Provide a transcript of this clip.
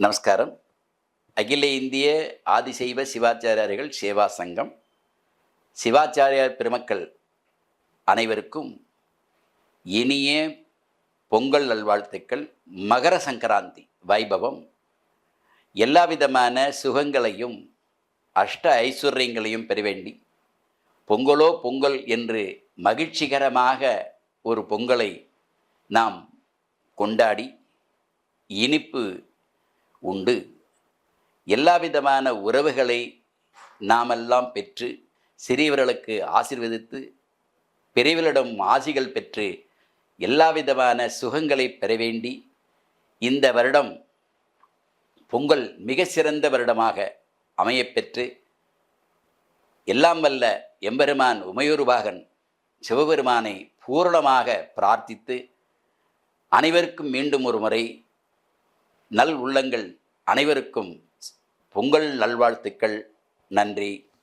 நமஸ்காரம். அகில இந்திய ஆதிசைவ சிவாச்சாரியார்கள் சேவா சங்கம். சிவாச்சாரியார் பெருமக்கள் அனைவருக்கும் இனிய பொங்கல் நல்வாழ்த்துக்கள். மகர சங்கராந்தி வைபவம். எல்லா விதமான சுகங்களையும் அஷ்ட ஐஸ்வர்யங்களையும் பெற வேண்டி பொங்கலோ பொங்கல் என்று மகிழ்ச்சிகரமாக ஒரு பொங்கலை நாம் கொண்டாடி இனிப்பு உண்டு. எல்லா விதமான உறவுகளை நாமெல்லாம் பெற்று சிறியவர்களுக்கு ஆசிர்வதித்து பெரியவர்களிடம் ஆசிகள் பெற்று எல்லா விதமான சுகங்களை பெற வேண்டி இந்த வருடம் பொங்கல் மிக சிறந்த வருடமாக அமையப்பெற்று எல்லாம் வல்ல எம்பெருமான் உமையூர்வாகன் சிவபெருமானை பூரணமாக பிரார்த்தித்து அனைவருக்கும் மீண்டும் ஒரு முறை நல் உள்ளங்கள் அனைவருக்கும் பொங்கல் நல்வாழ்த்துக்கள். நன்றி.